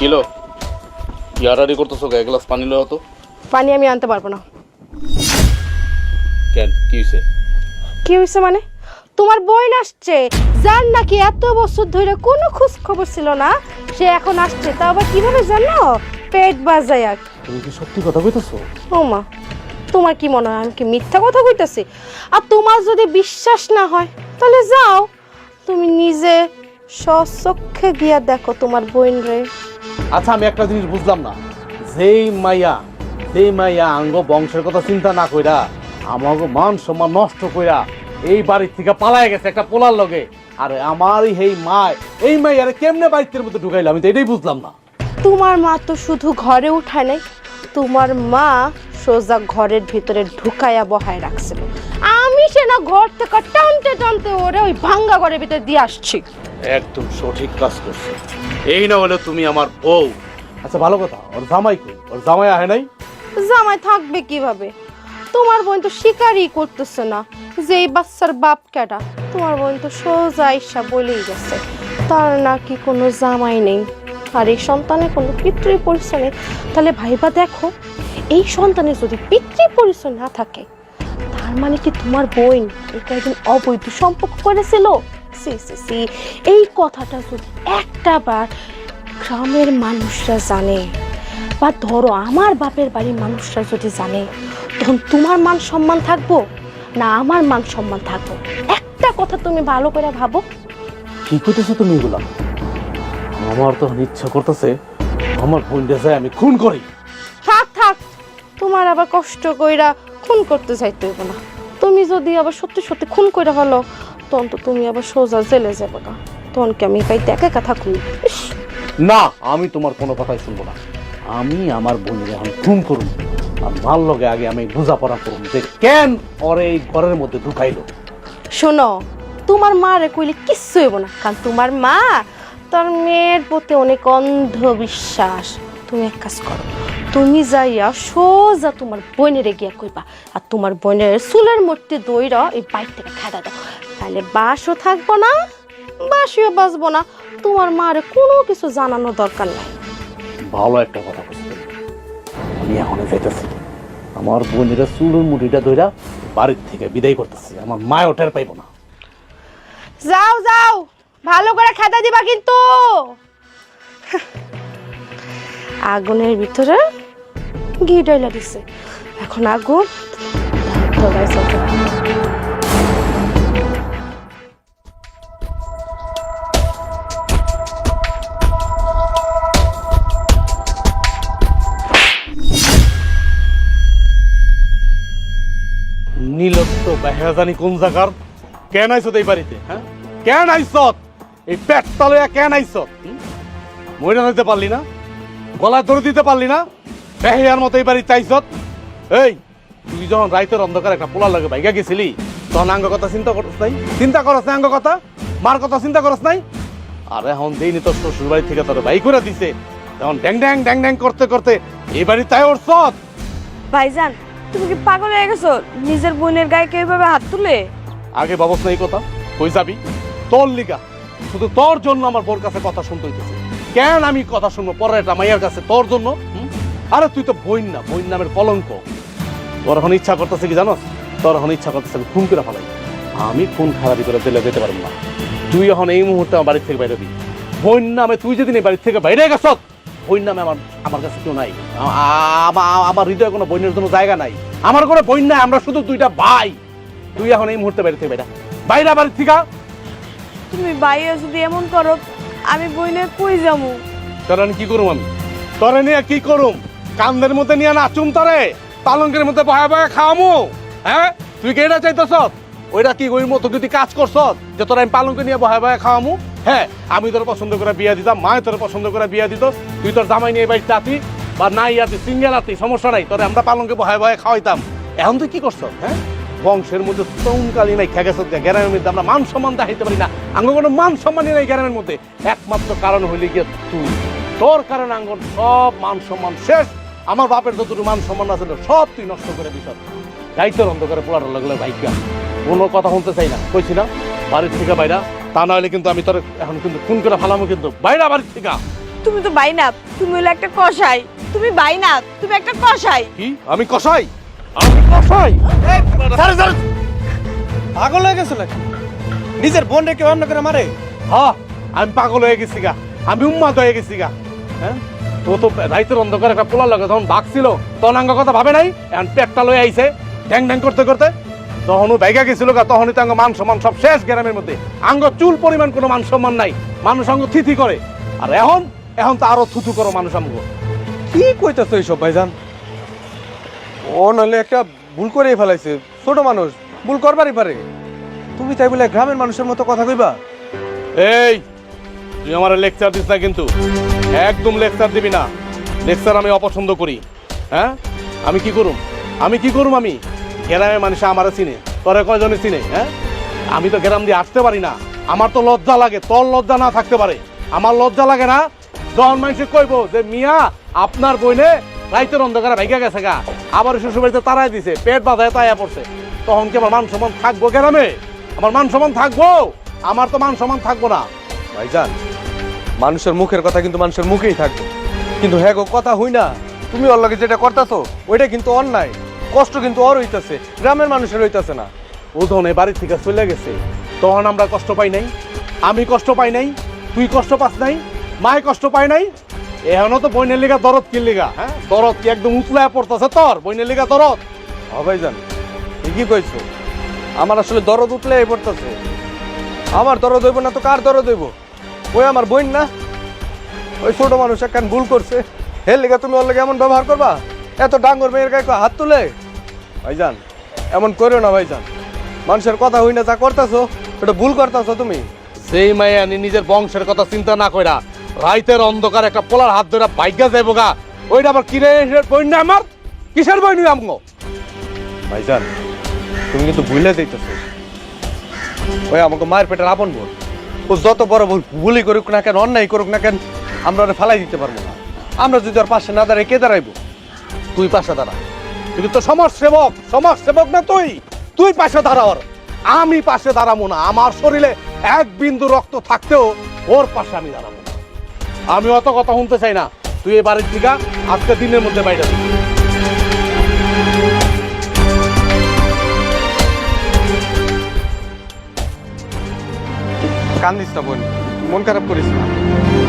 Kilo ইয়ারারি করতেছো এক glass পানি লো তো পানি আমি আনতে পারব না। কেন? কি হয়েছে কি হয়েছে মানে? তোমার বোন আসছে যার নাকি এত বছর ধরে কোনো খোঁজ খবর ছিল না সে এখন আসছে। তা আবার কীভাবে জানো? পেট বাজায়া তুমি কি সত্যি কথা কইতেছো? ও মা তোমার কি মনে হয় আমি কি মিথ্যা কথা কইতেছি? আর তোমার যদি বিশ্বাস না হয় তাহলে যাও। তুমি নিজে স্বচক্ষে গিয়া দেখো তোমার বোন রে। আচ্ছা আমি একটা জিনিস বুঝলাম না। যেই মাইয়া যেই মাইয়া আঙ্গ বংশের কথা চিন্তা না কইরা আমাকে মান সম্মান নষ্ট কইরা এই বাড়ির থেকে পালায় গেছে একটা পোলার লগে। আর আমার এই মায় এই মাইয়ারে কেমনে বাড়ির মধ্যে ঢুকাইলো আমি তো এটাই বুঝলাম না। তোমার মা তো শুধু ঘরে উঠায় নাই তোমার মা সোজা ঘরের ভিতরে ঢুকাইয়া বহায় রাখছিল। আমি সে না ঘর থেকে টানতে টানতে ওরে ওই ভাঙ্গা ঘরের ভিতরে দিয়ে আসছি। একদম সঠিক কাজ করছে। এই না হলে তুমি আমার বউ। আচ্ছা ভালো কথা। ওর জামাই কই ওর জামাই আহে নাই? জামাই থাকবে কীভাবে? তোমার বোন তো শিকারই করতেছে না। যে এই বাচ্চার বাপ কেটা তোমার বোন তো সোজা ইসা বলেই গেছে। তার নাকি কোনো জামাই নেই। আর এই সন্তানের কোনো পিতৃ পরিচয় নেই। তাহলে ভাইবা দেখো এই সন্তানের যদি পিতৃ পরিচয় না থাকে তার মানে কি তোমার বোন এটা একদিন অবৈধ সম্পর্ক করেছিল? সি সি সি এই কথাটা যদি একটা বার গ্রামের মানুষরা জানে বা ধরো আমার বাপের বাড়ির মানুষরা যদি জানে তখন তোমার মান সম্মান থাকব না আমার মান সম্মান থাকব? একটা কথা তুমি ভালো করে ভাবো। কি করতেছো তুমি এগুলা। আমার তো ইচ্ছা করতেছে আমার বোনটা যায় আমি খুন করি। থাক থাক তোমার আবার কষ্ট কইরা খুন করতে চাইতে না। তুমি যদি আবার সত্যি সত্যি খুন কইরা ফেলো তখন তো তুমি আবার সোজা জেলে যাবে না তখন কি আমি পাই একা একা থাকুন না আমি তোমার কোনো কথাই শুনব না। আমি আমার বোনের এখন খুন করুন আর মার লগে আগে আমি বোঝাপড়া করুন যে কেন ওরে এই ঘরের মধ্যে ঢুকাইলো। শোনো তোমার মা রে কইলে কিচ্ছু হইব না কারণ তোমার মা তোর মেয়ের প্রতি অনেক অন্ধবিশ্বাস। তুমি এক কাজ করো তুমি যাইয়া সোজা তোমার বোনের গিয়া কইবা আর তোমার বোনের চুলের মধ্যে দইরা এই বাইক থেকে খেদা দাও। তাহলে বাসও থাকব না বাসিও বাঁচবো না। তোমার মারে কোনো কিছু জানানোর দরকার নাই। ভালো একটা কথা বলতে আমি এখন যাইতেছি। আমার বোনের চুলের মুঠিটা ধইরা বাড়ির থেকে বিদায় করতেছি। আমার মায় ওটার পাইব না। যাও যাও ভালো করে খেতে দিবা কিন্তু। আগুনের ভিতরে ঘি ডয়লা দিছে। এখন আগুন ধরাই চলতে জানি কোন জায়গার কেন আইসত এই বাড়িতে হ্যাঁ কেন আইসত এই পেট তালয়া কেন আইসত মহিলা দিতে পারলি না? গলায় ধরে দিতে পারলি না? বেহিয়ার মতো এই বাড়িতে আইসত এই, তুই যখন রাইতের অন্ধকার একটা পোলার লাগে বাইকা গেছিলি, তখন আঙ্গ কথা চিন্তা করস নাই? চিন্তা করস নাই আঙ্গ কথা? মার কথা চিন্তা করস নাই? আর এখন দেইনি তোর শ্বশুর বাড়ি থেকে তোর বাই করে দিছে। তখন ড্যাং ড্যাং ড্যাং ড্যাং করতে করতে এই বাড়ি তাই ওর সৎ। ভাইজান তুমি কি পাগল হয়ে গেছো? নিজের বোনের গায়ে কেউ এভাবে হাত তুলে? আগে ভাবস না এই কথা, কই যাবি? তোর লিগা, শুধু তোর জন্য আমার বোর কাছে কথা শুনতে হইতেছে। কেন আমি কথা শুনব? পরের একটা মাইয়ার কাছে, তোর জন্য? আরে তুই তো বইন না, বইন নামের কলঙ্ক। তোর এখন ইচ্ছা করতেছে কি জানোস? তোর এখন ইচ্ছা করতেছে আমি খুন করে ফেলাই। আমি খুন খারাপি করে জেলে যেতে পারব না। তুই এখন এই মুহূর্তে আমার বাড়ির থেকে বাইরে দিবি বইন নামে তুই যেদিন এই বাড়ির থেকে বাইরে গেছ বইন নামে আমার আমার কাছে কেউ নাই। আমার হৃদয়ে কোনো বইনের জন্য জায়গা নাই। আমার কোনো বইন নাই আমরা শুধু দুইটা ভাই। তুই এখন এই মুহূর্তে বাইরে থেকে। বাইরা বাইরা বাড়ির থেকে? তুমি বাইরে যদি এমন করো আমি বইনে কই যাব? তোরা কি করুম আমি? তোরে নিয়ে কি করুম? কান্দের মধ্যে নিয়ে নাচুম তরে? পালঙ্কের মধ্যে বয়া বয়া খাওয়ামু? হ্যাঁ? তুই কি এটা চাইতেছ ওইটা কি ওই মতো যদি কাজ করছ যে তোরা আমি পালঙ্কে নিয়ে বয়া বয়া খাওয়ামু? হ্যাঁ আমি তোর পছন্দ করে বিয়া দিতাম, মায় তোর পছন্দ করে বিয়া দিত, তুই তোর জামাই নিয়ে বাড়িতে আতি, বা নাই আতি সিঙ্গেল আতি, সমস্যা নাই, তোরে আমরা পালঙ্কে বয়া বয়া খাওয়াইতাম। এখন তুই কি করছ হ্যাঁ? বংশের মধ্যে চৌনকালি নাই খেগেছ গ্রামের মধ্যে আমরা মান সম্মান দেখাইতে পারি না। আঙ্গ কোনো মান সম্মানই নাই গ্রামের মধ্যে। একমাত্র কারণ হইলে গিয়ে তুই। তোর কারণে আঙ্গন সব মান সম্মান শেষ। আমার বাপের যতটুকু মান সম্মান আছে, সব তুই নষ্ট করে দিস গাইতের অন্ধকারে পোড়াটা লাগলে ভাইকা কোনো কথা শুনতে চাই না। কইছি না, বাড়ির থেকে বাইরা। তা না হলে কিন্তু আমি তোর এখন কিন্তু খুন করে ফালামো কিন্তু। বাইরা বাড়ির থেকে তুমি তো বাইনা তুমি হলো একটা কষাই তুমি বাইনা তুমি একটা কষাই কি? আমি কষাই আমি কষাই পাগল হয়ে গেছো নাকি? নিজের বোন রেখে অন্য করে মারে? হ্যাঁ আমি পাগল হয়ে গেছি গা। আমি উন্মাদ হয়ে গেছি গা। হ্যাঁ? তো তো রাইতের অন্ধকার একটা পোলার লাগে তখন ভাগছিল তখন আঙ্গ কথা ভাবে নাই? এখন পেটটা লয়ে আইছে ড্যাং ড্যাং করতে করতে। তখনও ব্যাগা গেছিল গা তখনই তো আঙ্গ মান সম্মান সব শেষ গ্রামের মধ্যে। আঙ্গ চুল পরিমাণ কোনো মান সম্মান নাই। মানুষ আঙ্গ থিথি করে। আর এখন এখন তো আরও থুতু করো মানুষ আঙ্গ। কি কইতাছো এইসব ভাইজান? ও নইলে একটা ভুল করেই ফেলাইছে ছোট মানুষ ভুল করবারই পারে। তুমি তাই বলে গ্রামের মানুষের মতো কথা কইবা? এই তুই আমার লেকচার দিস না কিন্তু। একদম লেকচার দিবি না। লেকচার আমি অপছন্দ করি। হ্যাঁ? আমি কি করুম? আমি কি করুম আমি? গ্রামের মানুষ আমার চিনে, তোরে কয়জনে চিনে হ্যাঁ? আমি তো গ্রাম দিয়ে আসতে পারি না। আমার তো লজ্জা লাগে, তোর লজ্জা না থাকতে পারে। আমার লজ্জা লাগে না? যখন মানুষে কইব যে, মিয়া, আপনার বইনে রাইতের অন্ধকারে ভাইগা গেছে গা। আবার শ্বশুর বাড়িতে তারাই দিছে, পেট বাঁধায় তাইয়া পড়ছে। তখন কি আমার মান সম্মান থাকব গ্রামে আমার মান সম্মান থাকব? আমার তো মান সম্মান থাকব না। ভাইজান, মানুষের মুখের কথা কিন্তু মানুষের মুখেই থাকবে। কিন্তু হ্যাঁ গো, কথা হই না। তুমি ওর লগে যেটা করতেছো, ওইটা কিন্তু অন্যায়। কষ্ট কিন্তু ওর হইতাছে, গ্রামের মানুষের হইতাছে না। ও তখন এ বাড়ি থেকে চলে গেছে, তখন আমরা কষ্ট পাই নাই, আমি কষ্ট পাই নাই, তুই কষ্ট পাস নাই মায় কষ্ট পায় নাই। এখনও তো বইনের লিগা দরদ কি লিগা হ্যাঁ? দরদ কি একদম উতলায় পড়তেছে তোর, বইনের লিগা দরদ? হ ভাইজান ঠিকই কইছো? আমার আসলে দরদ উঠলে পড়তেছে। আমার দরদ হইব না তো কার দরদ হইব? ওই আমার বোন না? ওই ছোট মানুষ একখান ভুল করছে। হের লেগে তুমি ওর লেগে এমন ব্যবহার করবা? এত ডাঙ্গর মেয়ের গায়ে কেউ হাত তুলে? ভাইজান এমন করো না ভাইজান। মানুষের কথা হই না যা করতেছো ওটা ভুল করতেছো তুমি। সেই মায়া নি নিজের বংশের কথা চিন্তা না কইরা রাইতের অন্ধকার একটা পোলার হাত ধরে বাইকা যাইব গা ওইটা আবার কিনে বই না আমার? কিসের বই নিবি আমগো? ভাইজান তুমি কিন্তু ভুলে যাইতেছো। ওই আমাকে মায়ের পেটের আপন বোন ও যত বড় ভুল ভুলই করুক না কেন অন্যায় করুক না কেন আমরা ওরে ফালাই দিতে পারব না। আমরা যদি ওর পাশে না দাঁড়াই কে দাঁড়াইবো? তুই পাশে দাঁড়া। তুই তো সমাজ সেবক সমাজ সেবক না তুই? তুই পাশে দাঁড়াওয়ার আমি পাশে দাঁড়াবো না। আমার শরীরে এক বিন্দু রক্ত থাকতেও ওর পাশে আমি দাঁড়াবো আমি অত কথা শুনতে চাই না। তুই এই বাড়ির থেকে আজকে দিনের মধ্যে বাইরে। কান্দিস না বোন। মন খারাপ করিস না।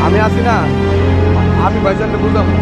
আমি আছি না। আমি ভাইজানকে বুঝাবো।